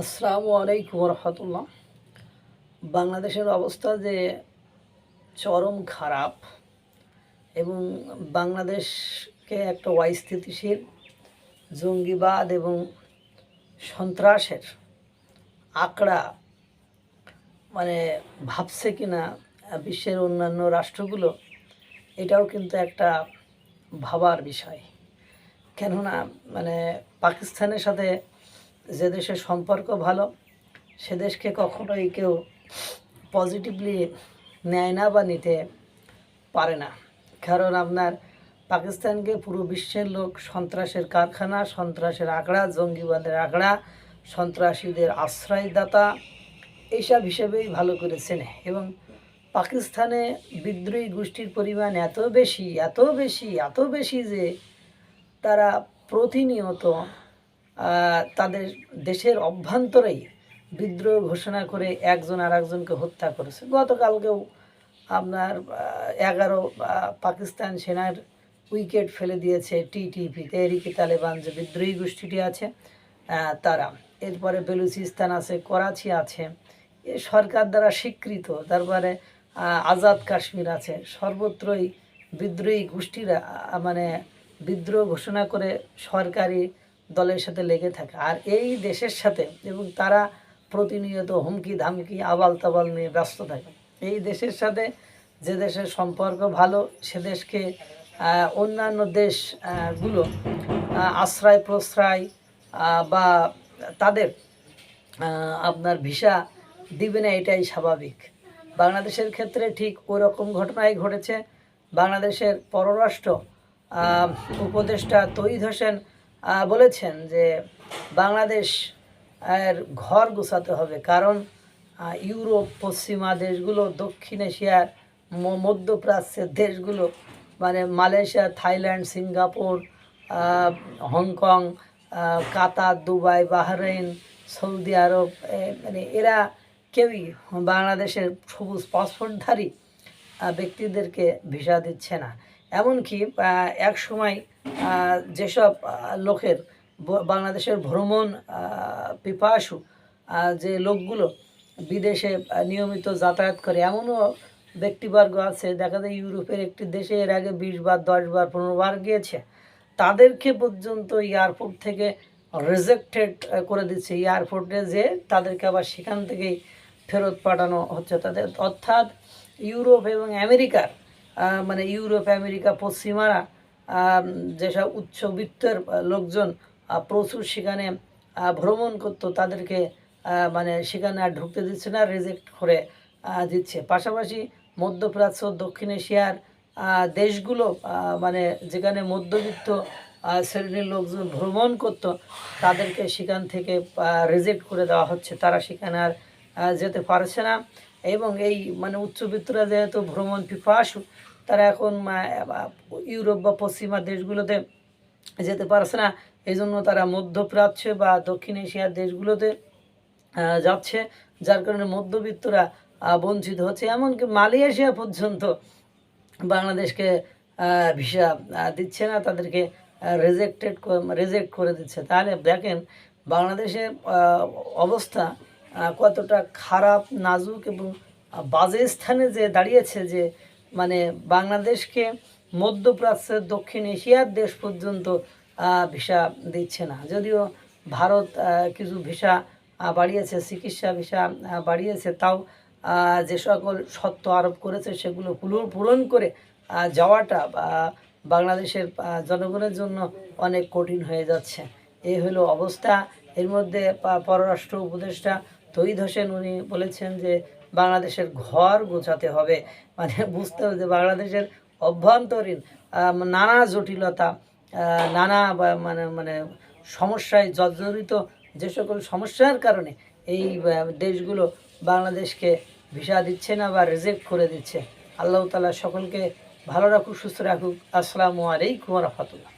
আসসালামু আলাইকুম রহমতুল্লাহ। বাংলাদেশের অবস্থা যে চরম খারাপ এবং বাংলাদেশকে একটা অস্থিতিশীল, জঙ্গিবাদ এবং সন্ত্রাসের আঁকড়া মানে ভাবছে কিনা বিশ্বের অন্যান্য রাষ্ট্রগুলো, এটাও কিন্তু একটা ভাবার বিষয়। কেননা মানে পাকিস্তানের সাথে যে দেশের সম্পর্ক ভালো, সে দেশকে কখনোই কেউ পজিটিভলি নেয় না বা নিতে পারে না। কারণ আপনার পাকিস্তানকে পুরো বিশ্বের লোক সন্ত্রাসের কারখানা, সন্ত্রাসের আঁকড়া জঙ্গিবাদের আঁকড়া সন্ত্রাসীদের আশ্রয়দাতা, এইসব হিসেবেই ভালো করে চেনে এবং পাকিস্তানে বিদ্রোহী গোষ্ঠীর পরিমাণ এত বেশি এত বেশি এত বেশি যে তারা প্রতিনিয়ত তাদের দেশের অভ্যন্তরেই বিদ্রোহ ঘোষণা করে একজন আর একজনকে হত্যা করেছে। গতকালকেও আপনার এগারো পাকিস্তান সেনার উইকেট ফেলে দিয়েছে টিটিপি তেহরিকি তালেবান যে বিদ্রোহী গোষ্ঠীটি আছে তারা। এরপরে বেলুচিস্তান আছে, করাচি আছে। এ সরকার দ্বারা স্বীকৃত, তারপরে আজাদ কাশ্মীর আছে। সর্বত্রই বিদ্রোহী গোষ্ঠীরা মানে বিদ্রোহ ঘোষণা করে সরকারি দলের সাথে লেগে থাকে। আর এই দেশের সাথে এবং তারা প্রতিনিয়ত হুমকি ধামকি আবাল তাবাল নিয়ে ব্যস্ত থাকে। এই দেশের সাথে যে দেশের সম্পর্ক ভালো সে দেশকে অন্যান্য দেশ আহ, গুলো আহ, আশ্রয় প্রশ্রয় বা তাদের আপনার ভিসা দিবে না এটাই স্বাভাবিক। বাংলাদেশের ক্ষেত্রে ঠিক ওরকম ঘটনাই ঘটেছে। বাংলাদেশের পররাষ্ট্র উপদেষ্টা তৈদ হোসেন বলেছেন যে বাংলাদেশ এর ঘর গোছাতে হবে। কারণ ইউরোপ, পশ্চিমা দেশগুলো, দক্ষিণ এশিয়ার মধ্যপ্রাচ্যের দেশগুলো মানে Malaysia, Thailand, Singapore Hong Kong Qatar, Dubai, Bahrain, Saudi Arab মানে এরা কেউই বাংলাদেশের সবুজ পাসপোর্টধারী ব্যক্তিদেরকে ভিসা দিচ্ছে না। এমনকি এক সময় যেসব লোকের বাংলাদেশের ভ্রমণ পিপাসু যে লোকগুলো বিদেশে নিয়মিত যাতায়াত করে, এমনও ব্যক্তিবর্গ আছে, দেখা যায় ইউরোপের একটি দেশে এর আগে বিশ বার, দশ বার, পনেরো বার গিয়েছে, তাদেরকে পর্যন্ত এয়ারপোর্ট থেকে রিজেক্টেড করে দিচ্ছে। এয়ারপোর্টে যে তাদেরকে আবার সেখান থেকেই ফেরত পাঠানো হচ্ছে। তাদের, অর্থাৎ ইউরোপ এবং আমেরিকার মানে ইউরোপ, আমেরিকা, পশ্চিমারা যেসব উচ্চবিত্তের লোকজন প্রচুর সেখানে ভ্রমণ করতো, তাদেরকে মানে সেখানে আর ঢুকতে দিচ্ছে না রিজেক্ট করে দিচ্ছে। পাশাপাশি মধ্যপ্রাচ্য, দক্ষিণ এশিয়ার দেশগুলো মানে যেখানে মধ্যবিত্ত শ্রেণির লোকজন ভ্রমণ করতো, তাদেরকে সেখান থেকে রিজেক্ট করে দেওয়া হচ্ছে। তারা সেখানে আর যেতে পারছে না। এবং এই মানে উচ্চবিত্তরা যেহেতু ভ্রমণ পিপাসু তারা এখন ইউরোপ বা পশ্চিমা দেশগুলোতে যেতে পারছে না। এই জন্য তারা মধ্যপ্রাচ্য বা দক্ষিণ এশিয়ার দেশগুলোতে যাচ্ছে। যার কারণে মধ্যবিত্তরা বঞ্চিত হচ্ছে। এমনকি মালয়েশিয়া পর্যন্ত বাংলাদেশকে ভিসা দিচ্ছে না। তাদেরকে রিজেক্টেড রেজেক্ট করে দিচ্ছে। তাহলে দেখেন বাংলাদেশের অবস্থা কতটা খারাপ, নাজুক এবং বাজে স্থানে যে দাঁড়িয়েছে যে মানে বাংলাদেশকে মধ্যপ্রাচ্যের দক্ষিণ এশিয়ার দেশ পর্যন্ত ভিসা দিচ্ছে না। যদিও ভারত কিছু ভিসা বাড়িয়েছে, চিকিৎসা ভিসা বাড়িয়েছে, তাও যে সকল শর্ত আরোপ করেছে, সেগুলো পূরণ- করে যাওয়াটা বাংলাদেশের জনগণের জন্য অনেক কঠিন হয়ে যাচ্ছে। এই হলো অবস্থা। এর মধ্যে পররাষ্ট্র উপদেষ্টা তৈদ হোসেন, উনি বলেছেন যে বাংলাদেশের ঘর গোছাতে হবে। মানে বুঝতে হবে যে বাংলাদেশের অভ্যন্তরীণ নানা জটিলতা নানা মানে মানে সমস্যায় জর্জরিত যে সকল সমস্যার কারণে এই দেশগুলো বাংলাদেশকে ভিসা দিচ্ছে না বা রিজেক্ট করে দিচ্ছে। আল্লাহ তালা সকলকে ভালো রাখুক, সুস্থ রাখুক। আসসালামু আলাইকুম রহমতুল্লাহ।